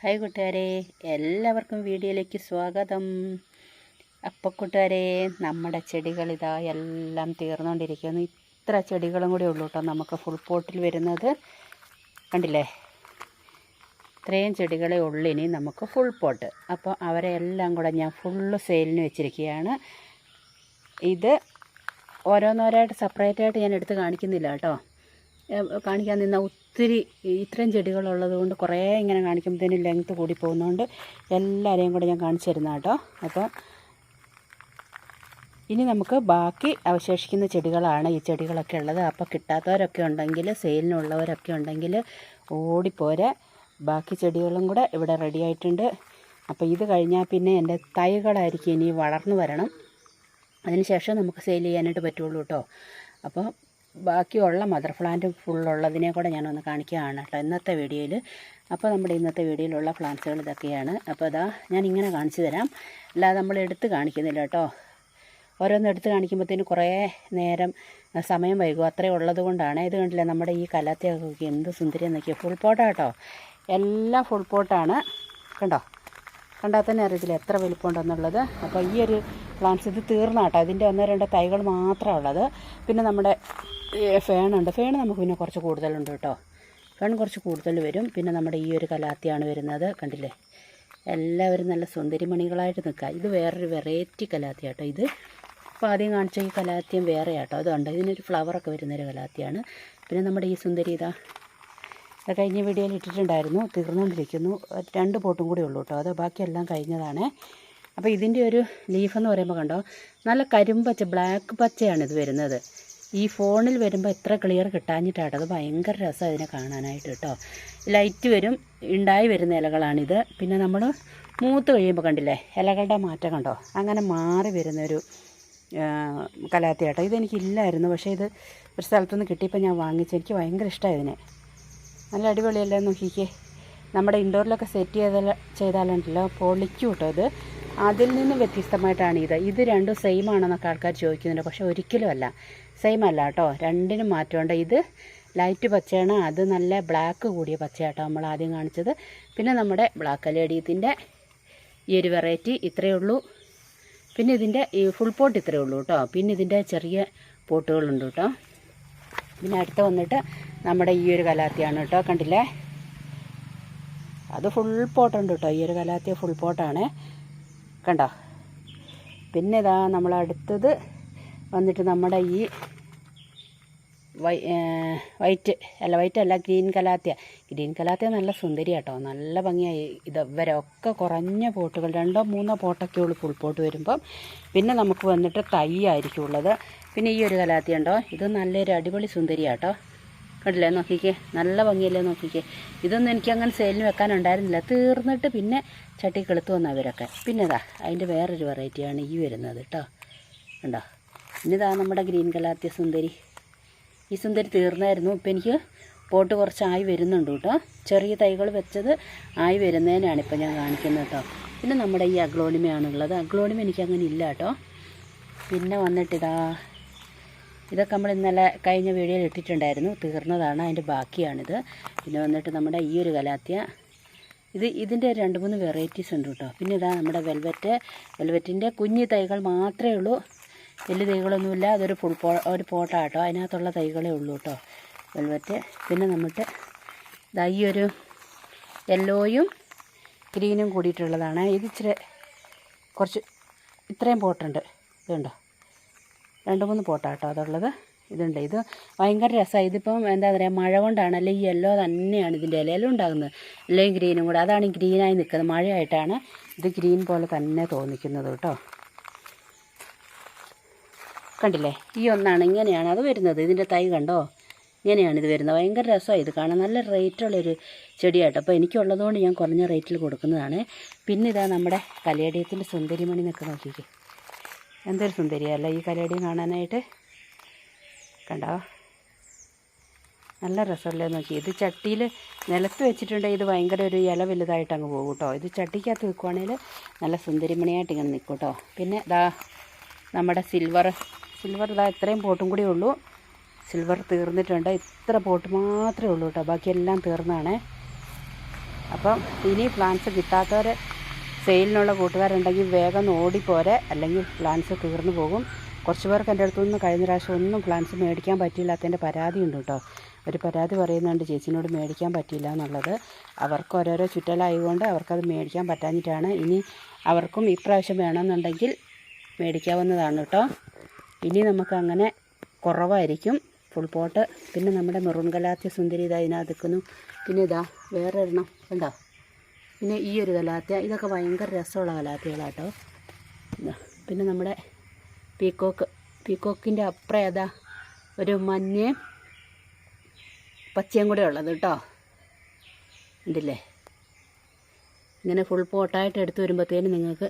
Hi കൂട്ടുകാരെ എല്ലാവർക്കും വീഡിയോയിലേക്ക് സ്വാഗതം. അപ്പോൾ കൂട്ടുകാരെ നമ്മുടെ ചെടികൾ ഇതാ എല്ലാം തീർന്നുകൊണ്ടിരിക്കുന്നു ഇത്ര ചെടികളും കൂടി ഉള്ളൂ കേട്ടോ നമുക്ക് ഫുൾ പോട്ടിൽ വരുന്നത്. കണ്ടില്ലേ? ഇത്രയും ചെടികളെ ഉള്ളു ഇനി നമുക്ക് ഫുൾ പോട്ട് അപ്പോൾ അവരെ എല്ലാം കൂടെ ഞാൻ ഫുള്ള് സെയിലിന് വെച്ചിരിക്കുകയാണ്. ഇത് ഓരോന്നോരായിട്ട് സെപ്പറേറ്റായിട്ട് ഞാൻ എടുത്ത് കാണിക്കുന്നില്ല കേട്ടോ കാണിക്കാൻ നിന്ന ഒത്തിരി ഇത്രയും ചെടികളുള്ളത് കൊണ്ട് കുറേ ഇങ്ങനെ കാണിക്കുമ്പോഴത്തേനും ലെങ്ത്ത് കൂടി പോകുന്നതുകൊണ്ട് എല്ലാവരെയും കൂടെ ഞാൻ കാണിച്ചു തരുന്ന കേട്ടോ. അപ്പോൾ ഇനി നമുക്ക് ബാക്കി അവശേഷിക്കുന്ന ചെടികളാണ് ഈ ചെടികളൊക്കെ ഉള്ളത്. അപ്പോൾ കിട്ടാത്തവരൊക്കെ ഉണ്ടെങ്കിൽ സെയിലിനുള്ളവരൊക്കെ ഉണ്ടെങ്കിൽ ഓടിപ്പോരെ. ബാക്കി ചെടികളും കൂടെ ഇവിടെ റെഡി ആയിട്ടുണ്ട്. അപ്പോൾ ഇത് കഴിഞ്ഞാൽ പിന്നെ എന്റെ തൈകളായിരിക്കും ഇനി വളർന്നു വരണം. അതിനുശേഷം നമുക്ക് സെയിൽ ചെയ്യാനായിട്ട് പറ്റുള്ളൂ കേട്ടോ. അപ്പോൾ ബാക്കിയുള്ള മദർ പ്ലാന്റ് ഫുള്ളുള്ളതിനെ കൂടെ ഞാനൊന്ന് കാണിക്കുകയാണ് കേട്ടോ ഇന്നത്തെ വീഡിയോയിൽ. അപ്പോൾ നമ്മുടെ ഇന്നത്തെ വീഡിയോയിലുള്ള പ്ലാന്റ്സുകൾ ഇതൊക്കെയാണ്. അപ്പോൾ അതാ ഞാൻ ഇങ്ങനെ കാണിച്ചു തരാം. അല്ലാതെ നമ്മൾ എടുത്ത് കാണിക്കുന്നില്ല കേട്ടോ. ഓരോന്ന് എടുത്ത് കാണിക്കുമ്പോഴത്തേന് കുറേ നേരം സമയം വൈകും. അത്രയും ഉള്ളത് കൊണ്ടാണ്. ഇത് കണ്ടില്ലേ നമ്മുടെ ഈ കലാത്തിയൊക്കെ എന്ത് സുന്ദരി നോക്കിയാൽ ഫുൾ പോട്ടാണ് കേട്ടോ. എല്ലാം ഫുൾ പോട്ടാണ് കണ്ടോ? കണ്ടാൽ തന്നെ അറിയത്തില്ല എത്ര വലിപ്പമുണ്ടെന്നുള്ളത് അപ്പോൾ ഈ ഒരു പ്ലാന്റ്സ് ഇത് തീർന്നാട്ടോ ഇതിന്റെ ഒന്നോ രണ്ടോ തൈകൾ മാത്രമേ ഉള്ളത് പിന്നെ നമ്മുടെ ഫേണുണ്ട് ഫേൺ നമുക്ക് പിന്നെ കുറച്ച് കൂടുതലുണ്ട് കേട്ടോ. ഫേൺ കുറച്ച് കൂടുതൽ വരും. പിന്നെ നമ്മുടെ ഈ ഒരു കലാത്തിയാണ് വരുന്നത്. കണ്ടില്ലേ? എല്ലാവരും നല്ല സുന്ദരിമണികളായിട്ട് നിൽക്കുക. ഇത് വേറൊരു വെറൈറ്റി കലാത്തി കേട്ടോ ഇത്. അപ്പോൾ ആദ്യം കാണിച്ച ഈ കലാത്തിയം വേറെ കേട്ടോ അതുണ്ട് ഇതിനൊരു ഫ്ലവറൊക്കെ വരുന്നൊരു കലാത്തിയാണ്. പിന്നെ നമ്മുടെ ഈ സുന്ദരി ഇതാ. കഴിഞ്ഞ വീഡിയോയിൽ ഇട്ടിട്ടുണ്ടായിരുന്നു. തീർന്നുകൊണ്ടിരിക്കുന്നു രണ്ട് പോട്ടും കൂടി ഉള്ളൂ കേട്ടോ അത് ബാക്കിയെല്ലാം കഴിഞ്ഞതാണ്. അപ്പോൾ ഇതിന്റെ ഒരു ലീഫെന്ന് പറയുമ്പോൾ കണ്ടോ? നല്ല കരിമ്പച്ച ബ്ലാക്ക് പച്ചയാണ് ഇത് വരുന്നത്. ഈ ഫോണിൽ വരുമ്പോൾ എത്ര ക്ലിയർ കിട്ടാഞ്ഞിട്ടാട്ടോ അത് ഭയങ്കര രസം ഇതിനെ കാണാനായിട്ട് കേട്ടോ ലൈറ്റ് വരും ഉണ്ടായി വരുന്ന ഇലകളാണിത്. പിന്നെ നമ്മൾ മൂത്ത് കഴിയുമ്പോൾ കണ്ടില്ലേ ഇലകളുടെ മാറ്റം കണ്ടോ? അങ്ങനെ മാറി വരുന്നൊരു കലാത്തി കേട്ടോ ഇതെനിക്കില്ലായിരുന്നു പക്ഷേ ഇത് ഒരു സ്ഥലത്തുനിന്ന് കിട്ടിയപ്പോൾ ഞാൻ വാങ്ങിച്ചു. എനിക്ക് ഭയങ്കര ഇഷ്ടമായി ഇതിനെ. നല്ല അടിപൊളിയല്ലേ നോക്കിക്കേ നമ്മുടെ ഇൻഡോറിലൊക്കെ സെറ്റ് ചെയ്താൽ ചെയ്താലുണ്ടല്ലോ പൊളിക്കും കേട്ടോ ഇത്. അതിൽ നിന്ന് വ്യത്യസ്തമായിട്ടാണ് ഇത്. ഇത് രണ്ടും സെയിം ആണെന്നൊക്കെ ആൾക്കാർ ചോദിക്കുന്നുണ്ട് പക്ഷേ ഒരിക്കലും അല്ല. സെയിം അല്ല കേട്ടോ. രണ്ടിനും മാറ്റമുണ്ട് ഇത് ലൈറ്റ് പച്ചയാണ്. അത് നല്ല ബ്ലാക്ക് കൂടിയ പച്ചയാട്ടോ നമ്മൾ ആദ്യം കാണിച്ചത്. പിന്നെ നമ്മുടെ ബ്ലാക്ക് ലേഡീത്തിന്റെ ഈ ഒരു വെറൈറ്റി ഇത്രയേ ഉള്ളൂ. പിന്നെ ഇതിന്റെ ഈ ഫുൾ പോട്ട് ഇത്രയേ ഉള്ളൂ കേട്ടോ. പിന്നെ ഇതിന്റെ ചെറിയ പോട്ടുകളുണ്ട് കേട്ടോ. പിന്നെ അടുത്ത് വന്നിട്ട് നമ്മുടെ ഈ ഒരു കലാത്തിയാണ് കേട്ടോ. കണ്ടില്ലേ? അത് ഫുൾ പോട്ടുണ്ട് കേട്ടോ. ഈ ഒരു കലാത്തിയ ഫുൾ പോട്ടാണ് കണ്ടോ? പിന്നെ ഇതാ നമ്മൾ അടുത്തത് വന്നിട്ട് നമ്മുടെ ഈ വൈറ്റ് അല്ല വൈറ്റ് അല്ല ഗ്രീൻ കലാത്തിയ. ഗ്രീൻ കലാത്തിയ നല്ല സുന്ദരി കേട്ടോ നല്ല ഭംഗിയായി ഇത് ഇവരൊക്കെ കുറഞ്ഞ പോട്ടുകൾ രണ്ടോ മൂന്നോ പോട്ടൊക്കെ ഉള്ളു ഫുൾ പോട്ട് വരുമ്പം. പിന്നെ നമുക്ക് വന്നിട്ട് തൈ ആയിരിക്കും ഉള്ളത്. പിന്നെ ഈ ഒരു കലാത്തിയ ഉണ്ടോ? ഇത് നല്ലൊരു അടിപൊളി സുന്ദരി കേട്ടോ കണ്ടില്ലേ? നോക്കിക്കേ. നല്ല ഭംഗിയല്ലേ നോക്കിക്കേ. ഇതൊന്നും എനിക്ക് അങ്ങനെ സെയിലിന് വെക്കാനുണ്ടായിരുന്നില്ല. തീർന്നിട്ട് പിന്നെ ചട്ടി കെളുത്തു വന്ന അവരൊക്കെ പിന്നെ ഇതാ അതിന്റെ വേറൊരു വെറൈറ്റിയാണ് ഈ വരുന്നത് കേട്ടോ. കണ്ടോ? ഇതാ നമ്മുടെ ഗ്രീൻ കലാത്തിയ സുന്ദരി. ഈ സുന്ദരി തീർന്നായിരുന്നു. ഇപ്പം എനിക്ക് പോട്ട് കുറച്ചായി വരുന്നുണ്ട് കേട്ടോ. ചെറിയ തൈകൾ വെച്ചത് ആയി വരുന്നതിനാണ് ഇപ്പം ഞാൻ കാണിക്കുന്നത് കേട്ടോ. പിന്നെ നമ്മുടെ ഈ അഗ്ലോണിമയാണുള്ളത്. അഗ്ലോണിമ എനിക്കങ്ങനെ ഇല്ല കേട്ടോ. പിന്നെ വന്നിട്ടിതാ ഇതൊക്കെ നമ്മൾ ഇന്നലെ കഴിഞ്ഞ വീഡിയോയിൽ ഇട്ടിട്ടുണ്ടായിരുന്നു. തീർന്നതാണ്. അതിന്റെ ബാക്കിയാണിത്. പിന്നെ വന്നിട്ട് നമ്മുടെ ഈ ഒരു കലാത്തിയ ഇത് ഇതിന്റെ രണ്ട് മൂന്ന് വെറൈറ്റീസ് ഉണ്ട് കേട്ടോ. പിന്നെ ഇതാ നമ്മുടെ വെൽവെറ്റ്. വെൽവെറ്റിന്റെ കുഞ്ഞു തൈകൾ മാത്രമേ ഉള്ളൂ. വലിയ തൈകളൊന്നുമില്ല. അതൊരു ഫുൾ പോ ഒരു പോട്ടാ കേട്ടോ അതിനകത്തുള്ള തൈകളേ ഉള്ളൂ കേട്ടോ. വെൽവെറ്റ്. പിന്നെ നമ്മൾക്ക് ഇതാ ഈ ഒരു യെല്ലോയും ഗ്രീനും കൂടിയിട്ടുള്ളതാണ്. ഇത് ഇച്ചിരി കുറച്ച് ഇത്രയും പോട്ടുണ്ട്. ഇതുണ്ടോ രണ്ട് മൂന്ന് പോട്ടാട്ടോ അതുള്ളത്. ഇതുണ്ട്. ഇത് ഭയങ്കര രസമാണ് ഇതിപ്പം എന്താ പറയുക മഴ കൊണ്ടാണ് അല്ലെങ്കിൽ യെല്ലോ തന്നെയാണ് ഇതിന്റെ ഇലയിലും ഉണ്ടാകുന്നത്. അല്ലെങ്കിൽ ഗ്രീനും കൂടെ. അതാണ് ഗ്രീനായി നിൽക്കുന്നത്. മഴയായിട്ടാണ് ഇത് ഗ്രീൻ പോലെ തന്നെ തോന്നിക്കുന്നത് കേട്ടോ. കണ്ടില്ലേ? ഈ ഒന്നാണ് ഇങ്ങനെയാണ് അത് വരുന്നത്. ഇതിന്റെ തൈ കണ്ടോ? ഇങ്ങനെയാണ് ഇത് വരുന്നത്. ഭയങ്കര രസമാണ് ഇത് കാണാൻ. നല്ല റേറ്റുള്ളൊരു ചെടിയായിട്ട് അപ്പോൾ എനിക്കുള്ളതുകൊണ്ട് ഞാൻ കുറഞ്ഞ റേറ്റിൽ കൊടുക്കുന്നതാണ്. പിന്നെ ഇതാ നമ്മുടെ കലയടിയത്തിന്റെ സുന്ദരിമണി എന്നൊക്കെ നോക്കിക്കേ. എന്തൊരു സുന്ദരിയല്ല ഈ കലയടിയും കാണാനായിട്ട്? കണ്ടോ? നല്ല രസമല്ലേ നോക്കി. ഇത് ചട്ടിയിൽ നിലത്ത് വെച്ചിട്ടുണ്ടെങ്കിൽ ഇത് ഭയങ്കര ഒരു ഇല വലുതായിട്ട് അങ്ങ് പോകും കേട്ടോ. ഇത് ചട്ടിക്കകത്ത് നിൽക്കുവാണെങ്കിൽ നല്ല സുന്ദരിമണിയായിട്ട് ഇങ്ങനെ നിൽക്കും കേട്ടോ. പിന്നെ ദാ നമ്മുടെ സിൽവർ സിൽവർ ഇതാ ഇത്രയും പോട്ടും കൂടി ഉള്ളൂ. സിൽവർ തീർന്നിട്ടുണ്ട്. ഇത്ര പോട്ട് മാത്രമേ ഉള്ളൂ കേട്ടോ. ബാക്കിയെല്ലാം തീർന്നാണ്. അപ്പം ഇനി പ്ലാന്റ്സ് കിട്ടാത്തവർ സെയിലിനുള്ള കൂട്ടുകാരുണ്ടെങ്കിൽ വേഗം ഓടിപ്പോരെ. അല്ലെങ്കിൽ പ്ലാന്റ്സ് തീർന്നു പോകും. കുറച്ച് പേർക്ക് എന്റെ അടുത്തു നിന്ന് കഴിഞ്ഞ പ്രാവശ്യം ഒന്നും പ്ലാന്റ്സ് മേടിക്കാൻ പറ്റിയില്ലാത്തതിന്റെ പരാതിയുണ്ട് കേട്ടോ. ഒരു പരാതി പറയുന്നുണ്ട് ചേച്ചിനോട് മേടിക്കാൻ പറ്റിയില്ല എന്നുള്ളത്. അവർക്ക് ഓരോരോ ചുറ്റലായതുകൊണ്ട് അവർക്കത് മേടിക്കാൻ പറ്റാഞ്ഞിട്ടാണ്. ഇനി അവർക്കും ഇപ്രാവശ്യം വേണമെന്നുണ്ടെങ്കിൽ മേടിക്കാവുന്നതാണ് കേട്ടോ. ഇനി നമുക്ക് അങ്ങനെ കുറവായിരിക്കും. ഫുൾ പോട്ട് പിന്നെ നമ്മുടെ മെറൂൺ കലാത്തിയ സുന്ദരി ഇതാ ഇതിനകത്ത് നിൽക്കുന്നു പിന്നെ ഇതാ വേറെ ഒരെണ്ണം കണ്ടോ? പിന്നെ ഈ ഒരു കലാത്തിയ ഇതൊക്കെ ഭയങ്കര രസമുള്ള കലാത്തികളാട്ടോ ഇതാ. പിന്നെ നമ്മുടെ പീക്കോക്ക്. പീക്കോക്കിന്റെ അപ്പുറം ഏതാ? ഒരു മഞ്ഞയും പച്ചയും കൂടെ ഉള്ളത് കേട്ടോ. ഉണ്ടല്ലേ? ഇങ്ങനെ ഫുൾ പോട്ടായിട്ട് എടുത്ത് വരുമ്പോഴത്തേനും നിങ്ങൾക്ക്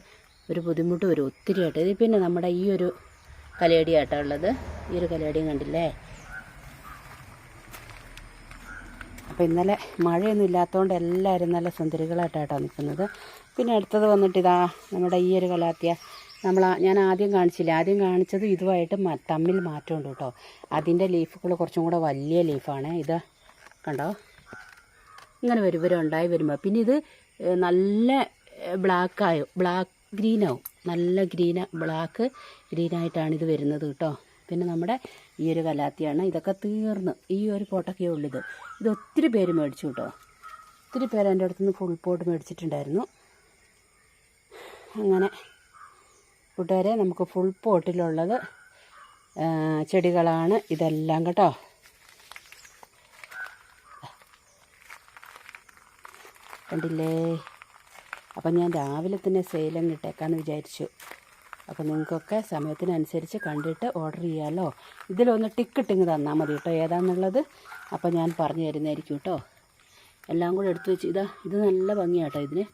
ഒരു ബുദ്ധിമുട്ട് വരും. ഒത്തിരി ആയിട്ട് ഇത് പിന്നെ നമ്മുടെ ഈ ഒരു കലയടിയാട്ടോ ഉള്ളത് ഈ ഒരു കലേടിയും കണ്ടില്ലേ? അപ്പോൾ ഇന്നലെ മഴയൊന്നും ഇല്ലാത്തതുകൊണ്ട് എല്ലാവരും നല്ല സുന്ദരികളായിട്ടാട്ടോ നിൽക്കുന്നത് പിന്നെ അടുത്തത് വന്നിട്ട് ഇതാ നമ്മുടെ ഈ ഒരു കലാത്തിയ നമ്മൾ ഞാൻ ആദ്യം കാണിച്ചില്ല? ആദ്യം കാണിച്ചത് ഇതുമായിട്ട് തമ്മിൽ മാറ്റമുണ്ട് കേട്ടോ. അതിന്റെ ലീഫുകൾ കുറച്ചും കൂടെ വലിയ ലീഫാണ്. ഇത് കണ്ടോ? ഇങ്ങനെ വരും വരും ഉണ്ടായി വരുമ്പോൾ പിന്നെ ഇത് നല്ല ബ്ലാക്കായോ ബ്ലാക്ക് ഗ്രീനാവും. നല്ല ഗ്രീന ബ്ലാക്ക് ഗ്രീനായിട്ടാണ് ഇത് വരുന്നത് കേട്ടോ. പിന്നെ നമ്മുടെ ഈ ഒരു കലാത്തിയാണ്. ഇതൊക്കെ തീർന്ന് ഈ ഒരു പോട്ടൊക്കെ ഉള്ളത് ഇത്. ഒത്തിരി പേര് മേടിച്ചു കേട്ടോ. ഒത്തിരി പേര് എന്റെ അടുത്തുനിന്ന് ഫുൾ പോട്ട് മേടിച്ചിട്ടുണ്ടായിരുന്നു. അങ്ങനെ കൂട്ടുകാരെ നമുക്ക് ഫുൾ പോട്ടിലുള്ളത് ചെടികളാണ് ഇതെല്ലാം കേട്ടോ. കണ്ടില്ലേ? അപ്പം ഞാൻ രാവിലെ തന്നെ സെയിലും ഇട്ടേക്കാന്ന് വിചാരിച്ചു. അപ്പോൾ നിങ്ങൾക്കൊക്കെ സമയത്തിനനുസരിച്ച് കണ്ടിട്ട് ഓർഡർ ചെയ്യാമല്ലോ ഇതിലൊന്ന് ടിക്കറ്റ് ഇങ്ങ് തന്നാൽ മതി കേട്ടോ ഏതാണെന്നുള്ളത് അപ്പോൾ ഞാൻ പറഞ്ഞു തരുന്നതായിരിക്കും കേട്ടോ എല്ലാം കൂടെ എടുത്തു വെച്ച് ഇതാ ഇത് നല്ല ഭംഗിയാട്ടോ ഇതിന്.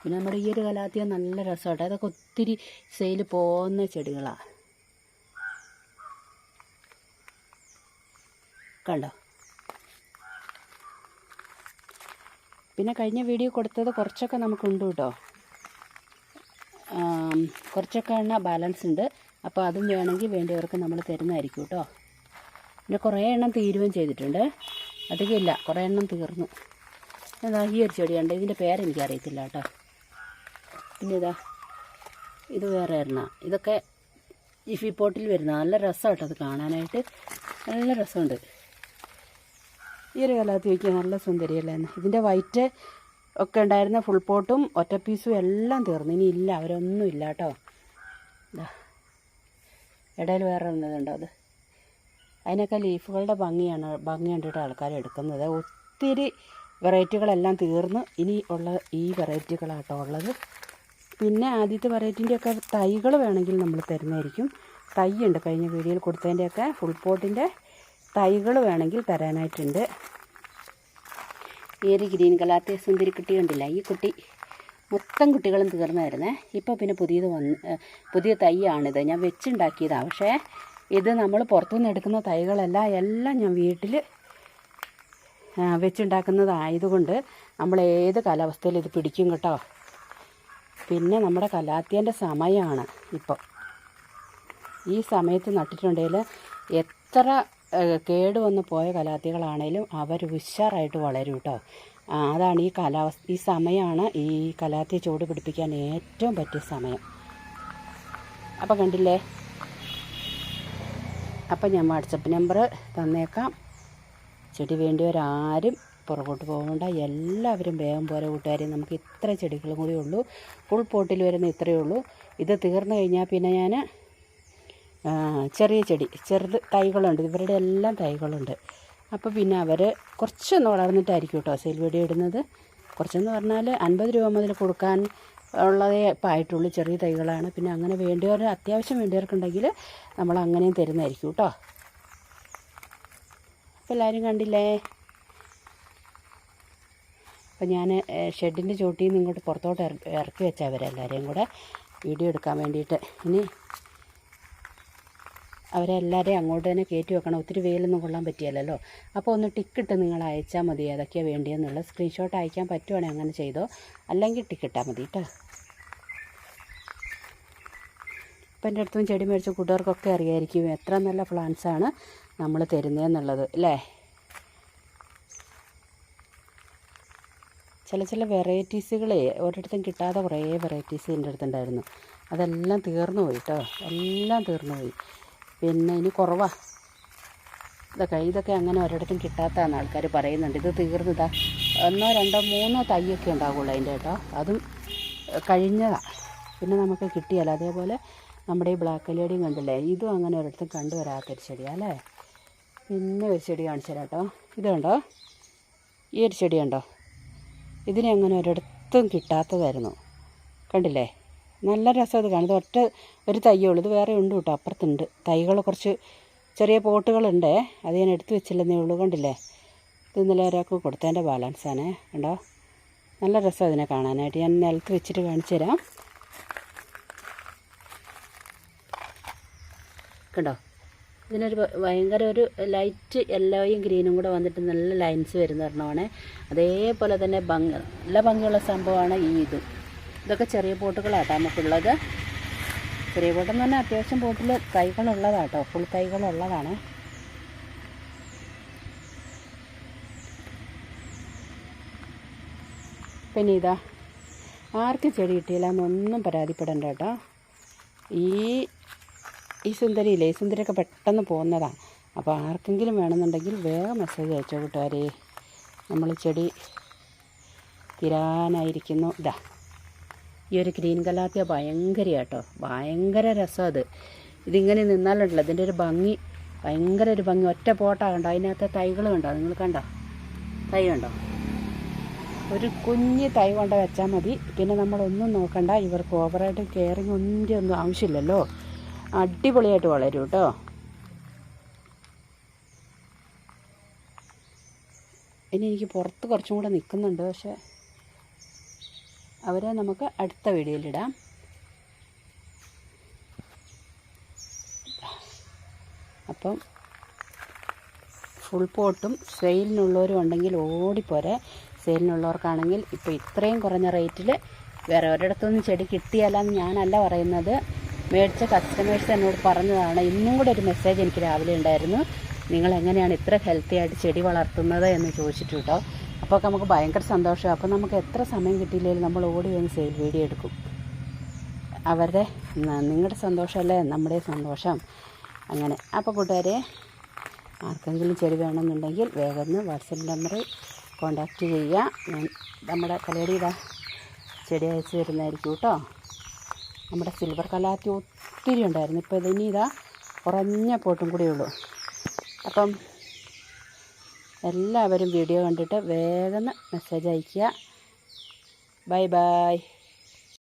പിന്നെ നമ്മുടെ ഈ ഒരു കലാത്തിയ നല്ല രസമാട്ടോ അതൊക്കെ ഒത്തിരി സെയിൽ പോകുന്ന ചെടികളാണ് കണ്ടോ? പിന്നെ കഴിഞ്ഞ വീഡിയോ കൊടുത്തത് കുറച്ചൊക്കെ നമുക്കുണ്ട് കേട്ടോ. കുറച്ചൊക്കെ എണ്ണ ബാലൻസ് ഉണ്ട്. അപ്പോൾ അതും വേണമെങ്കിൽ വേണ്ടിയവർക്ക് നമ്മൾ തരുന്നതായിരിക്കും കേട്ടോ. പിന്നെ കുറേ എണ്ണം തീരുകയും ചെയ്തിട്ടുണ്ട്. അധികം ഇല്ല. കുറേ എണ്ണം തീർന്നു. ഇതാ ഈ ഒരു ചെടിയുണ്ട് ഇതിന്റെ പേരെനിക്കറിയത്തില്ല കേട്ടോ. പിന്നെ ഇതാ ഇത് വേറെ എണ്ണ. ഇതൊക്കെ ജിഫി പോട്ടിൽ വരുന്ന. നല്ല രസമാട്ടോ അത് കാണാനായിട്ട്. നല്ല രസമുണ്ട്. ഈ ഒരു കലാത്തി വയ്ക്കുക നല്ല സുന്ദരിയല്ലേ ഇതിന്റെ വൈറ്റ് ഒക്കെ ഉണ്ടായിരുന്ന ഫുൾ പോട്ടും ഒറ്റ പീസും എല്ലാം തീർന്നു. ഇനി ഇല്ല അവരൊന്നും ഇല്ല കേട്ടോ. ഇടയിൽ വേറെ ഒന്നതുണ്ടോ അത്? അതിനൊക്കെ ലീഫുകളുടെ ഭംഗിയാണ് ഭംഗി കണ്ടിട്ട് ആൾക്കാർ എടുക്കുന്നത്. ഒത്തിരി വെറൈറ്റികളെല്ലാം തീർന്ന്. ഇനി ഉള്ള ഈ വെറൈറ്റികളാട്ടോ ഉള്ളത്. പിന്നെ ആദ്യത്തെ വെറൈറ്റിന്റെയൊക്കെ തൈകൾ വേണമെങ്കിൽ നമ്മൾ തരുന്നതായിരിക്കും. തൈ ഉണ്ട് കഴിഞ്ഞ വീഡിയോയിൽ കൊടുത്തതിന്റെയൊക്കെ ഫുൾ പോട്ടിന്റെ തൈകൾ വേണമെങ്കിൽ തരാനായിട്ടുണ്ട്. ഈ ഗ്രീൻ കളാത്തെ സുന്ദരി കുട്ടി കണ്ടില്ല? ഈ കുട്ടി മൊത്തം കുട്ടികളും തീർന്നായിരുന്നേ. ഇപ്പോൾ പിന്നെ പുതിയത് വന്ന് പുതിയ തൈയാണിത്. ഞാൻ വെച്ചുണ്ടാക്കിയതാണ് പക്ഷേ ഇത് നമ്മൾ പുറത്തുനിന്ന് എടുക്കുന്ന തൈകളല്ല എല്ലാം ഞാൻ വീട്ടിൽ വെച്ചുണ്ടാക്കുന്നതായതുകൊണ്ട് നമ്മൾ ഏത് കാലാവസ്ഥയിലും ഇത് പിടിക്കും കേട്ടോ? പിന്നെ നമ്മുടെ കലാത്തിയന്റെ സമയമാണ് ഇപ്പോൾ ഈ സമയത്ത് നട്ടിട്ടുണ്ടെങ്കിൽ എത്ര കേട് വന്ന് പോയ കലാത്തികളാണേലും അവർ ഉഷാറായിട്ട് വളരും കേട്ടോ അതാണ് ഈ കാലാവസ്ഥ ഈ സമയമാണ് ഈ കലാത്തി ചൂട് പിടിപ്പിക്കാൻ ഏറ്റവും പറ്റിയ സമയം. അപ്പോൾ കണ്ടില്ലേ? അപ്പം ഞാൻ വാട്സപ്പ് നമ്പർ തന്നേക്കാം. ചെടി വേണ്ടിയവരാരും പുറകോട്ട് പോകണ്ട. എല്ലാവരും വേഗം പോലെ കൂട്ടുകാരെ. നമുക്ക് ഇത്ര ചെടികളും കൂടി ഉള്ളൂ. ഫുൾ പോട്ടിൽ വരുന്ന ഇത്രയേ ഉള്ളൂ. ഇത് തീർന്നു കഴിഞ്ഞാൽ പിന്നെ ഞാൻ ചെറിയ ചെടി ചെറുത് തൈകളുണ്ട്. ഇവരുടെ എല്ലാം തൈകളുണ്ട്. അപ്പോൾ പിന്നെ അവർ കുറച്ചൊന്ന് വളർന്നിട്ടായിരിക്കും കേട്ടോ സെയിൽ ഇടുന്നത്. കുറച്ചെന്ന് പറഞ്ഞാൽ അൻപത് രൂപ മുതൽ കൊടുക്കാൻ ഉള്ളതേ ഇപ്പം ആയിട്ടുള്ളൂ ചെറിയ തൈകളാണ്. പിന്നെ അങ്ങനെ വേണ്ടിയവർ അത്യാവശ്യം വേണ്ടിയവർക്കുണ്ടെങ്കിൽ നമ്മൾ അങ്ങനെയും തരുന്നതായിരിക്കും കേട്ടോ അപ്പോൾ എല്ലാവരും കണ്ടില്ലേ? അപ്പോൾ ഞാൻ ഷെഡിന്റെ ചോട്ടിൽ നിന്ന് ഇങ്ങോട്ട് പുറത്തോട്ട് ഇറ- ഇറക്കി വെച്ചാൽ അവരെല്ലാവരെയും കൂടെ. വീഡിയോ എടുക്കാൻ വേണ്ടിയിട്ട്. ഇനി അവരെല്ലാവരെയും അങ്ങോട്ട് തന്നെ കയറ്റി വെക്കണം. ഒത്തിരി വെയിലൊന്നും കൊള്ളാൻ പറ്റിയല്ലോ അപ്പോൾ ഒന്ന് ടിക്കറ്റ് നിങ്ങൾ അയച്ചാൽ മതി ഏതൊക്കെയാണ് വേണ്ടിയെന്നുള്ള സ്ക്രീൻഷോട്ട് അയക്കാൻ പറ്റുവാണെങ്കിൽ അങ്ങനെ ചെയ്തോ. അല്ലെങ്കിൽ ടിക്കറ്റാ മതി കേട്ടോ ഇപ്പം എന്റെ അടുത്തും ചെടി മേടിച്ച കൂട്ടുകാർക്കൊക്കെ അറിയായിരിക്കും എത്ര നല്ല പ്ലാന്റ്സാണ് നമ്മൾ തരുന്നതെന്നുള്ളത് അല്ലേ ചില ചില വെറൈറ്റീസുകളെ ഒരിടത്തും കിട്ടാതെ കുറേ വെറൈറ്റീസ് എന്റെ അടുത്തുണ്ടായിരുന്നു. അതെല്ലാം തീർന്നു പോയി കേട്ടോ എല്ലാം തീർന്നു പോയി. പിന്നെ ഇനി കുറവാ. ഇതൊക്കെ ഇതൊക്കെ അങ്ങനെ ഒരിടത്തും കിട്ടാത്തതാണ് ആൾക്കാർ പറയുന്നുണ്ട്. ഇത് തീർന്നതാ ഒന്നോ രണ്ടോ മൂന്നോ തൈയൊക്കെ ഉണ്ടാവുള്ളൂ അതിന്റെ കേട്ടോ. അതും കഴിഞ്ഞതാണ് പിന്നെ നമുക്ക് കിട്ടിയല്ല അതേപോലെ നമ്മുടെ ഈ ബ്ലാക്ക് ലേഡിയും കണ്ടില്ലേ? ഇതും അങ്ങനെ ഒരിടത്തും കണ്ടുവരാത്തൊരു ചെടിയാണ് അല്ലേ? പിന്നെ ഒരു ചെടി കാണിച്ചു തരാം കേട്ടോ. ഇതുണ്ടോ ഈ ഒരു ചെടി ഉണ്ടോ ഇതിനെ അങ്ങനെ ഒരിടത്തും കിട്ടാത്തതായിരുന്നു. കണ്ടില്ലേ? നല്ല രസം ഇത് കാണുന്നത് ഒറ്റ ഒരു തയ്യേ ഉള്ളൂ ഇത് വേറെ ഉണ്ട് കേട്ടോ അപ്പുറത്തുണ്ട്. തൈകൾ കുറച്ച് ചെറിയ പോട്ടുകളുണ്ട്. അത് ഞാൻ എടുത്തു വെച്ചില്ലെന്നേ ഉള്ളൂ കണ്ടില്ലേ? ഇത് ഇന്നലെ ഒരാൾക്ക് കൊടുത്തതിന്റെ ബാലൻസാണ്. കണ്ടോ? നല്ല രസം അതിനെ കാണാനായിട്ട്. ഞാൻ നിലത്ത് വെച്ചിട്ട് കാണിച്ചു തരാം. കണ്ടോ? ഇതിനൊരു ഭയങ്കര ഒരു ലൈറ്റ് യെല്ലോയും ഗ്രീനും കൂടെ വന്നിട്ട് നല്ല ലൈൻസ് വരുന്ന ഒരെണ്ണമാണ്. അതേപോലെ തന്നെ ഭംഗി നല്ല ഭംഗിയുള്ള സംഭവമാണ് ഈ ഇത്. ഇതൊക്കെ ചെറിയ പോട്ടുകളാട്ടോ നമുക്കുള്ളത്. ചെറിയ പോട്ടെന്ന് പറഞ്ഞാൽ അത്യാവശ്യം പോട്ടിൽ തൈകളുള്ളതാട്ടോ. ഫുൾ തൈകളുള്ളതാണ്. പിന്നെ ഇതാ ആർക്കും ചെടി കിട്ടിയില്ല എന്നൊന്നും പരാതിപ്പെടേണ്ട കേട്ടോ ഈ ഈ സുന്ദരിയില്ലേ ഈ സുന്ദരിയൊക്കെ പെട്ടെന്ന് പോകുന്നതാണ് അപ്പോൾ ആർക്കെങ്കിലും വേണമെന്നുണ്ടെങ്കിൽ വേഗം മെസ്സേജ് അയച്ചോ കൂട്ടുകാരെ. നമ്മൾ ചെടി തിരാനായിരിക്കുന്നു. ഇതാ. ഈ ഒരു ഗ്രീൻ കലാത്തിയ ഭയങ്കര കേട്ടോ ഭയങ്കര രസം അത്. ഇതിങ്ങനെ നിന്നാലുണ്ടല്ലോ ഇതിന്റെ ഒരു ഭംഗി. ഭയങ്കര ഒരു ഭംഗി. ഒറ്റ പോട്ടാ കണ്ടോ അതിനകത്തെ തൈകൾ കണ്ടോ? നിങ്ങൾ കണ്ടോ? തൈ കണ്ടോ? ഒരു കുഞ്ഞ് തൈ കൊണ്ട് വെച്ചാൽ മതി. പിന്നെ നമ്മളൊന്നും നോക്കണ്ട. ഇവർക്ക് ഓവറായിട്ട് കെയറിങ് ഒന്നും ഒന്നും ആവശ്യമില്ലല്ലോ. അടിപൊളിയായിട്ട് വളരും കേട്ടോ. ഇനി എനിക്ക് പുറത്ത് കുറച്ചും കൂടെ നിൽക്കുന്നുണ്ട് പക്ഷെ അവരെ നമുക്ക് അടുത്ത വീഡിയോയിലിടാം. അപ്പം ഫുൾ പോട്ടും സെയിലിനുള്ളവരും ഉണ്ടെങ്കിൽ ഓടിപ്പോരെ. സെയിലിനുള്ളവർക്കാണെങ്കിൽ ഇപ്പോൾ ഇത്രയും കുറഞ്ഞ റേറ്റിൽ വേറെ ഒരിടത്തുനിന്ന് ചെടി കിട്ടിയാലെന്ന് ഞാനല്ല പറയുന്നത്. മേടിച്ച കസ്റ്റമേഴ്സ് എന്നോട് പറഞ്ഞതാണ്. ഇന്നും കൂടെ ഒരു മെസ്സേജ് എനിക്ക് രാവിലെ ഉണ്ടായിരുന്നു. നിങ്ങൾ എങ്ങനെയാണ് ഇത്ര ഹെൽത്തി ആയിട്ട് ചെടി വളർത്തുന്നത് എന്ന് ചോദിച്ചിട്ട് കേട്ടോ അപ്പോൾ നമുക്ക് ഭയങ്കര സന്തോഷം. അപ്പോൾ നമുക്ക് എത്ര സമയം കിട്ടിയില്ലെങ്കിലും നമ്മൾ ഓടി വന്ന് സെയിൽ വീഡിയോ എടുക്കും. അവരുടെ നിങ്ങളുടെ സന്തോഷമല്ലേ? നമ്മുടെ സന്തോഷം. അങ്ങനെ. അപ്പോൾ കൂട്ടുകാരെ ആർക്കെങ്കിലും ചെടി വേണമെന്നുണ്ടെങ്കിൽ വേഗം വാട്സപ്പ് നമ്പറിൽ കോണ്ടാക്റ്റ് ചെയ്യുക. ഞാൻ നമ്മുടെ കലയുടെ ചെടി അയച്ചു തരുന്നതായിരിക്കും കേട്ടോ. നമ്മുടെ സിൽവർ കലാത്തി ഒത്തിരി ഉണ്ടായിരുന്നു. ഇപ്പോൾ ഇതിനി ഇതാ കുറഞ്ഞ പോട്ടും കൂടിയുള്ളൂ അപ്പം എല്ലാവരും വീഡിയോ കണ്ടിട്ട് വേഗം മെസ്സേജ് അയയ്ക്കുക. Bye bye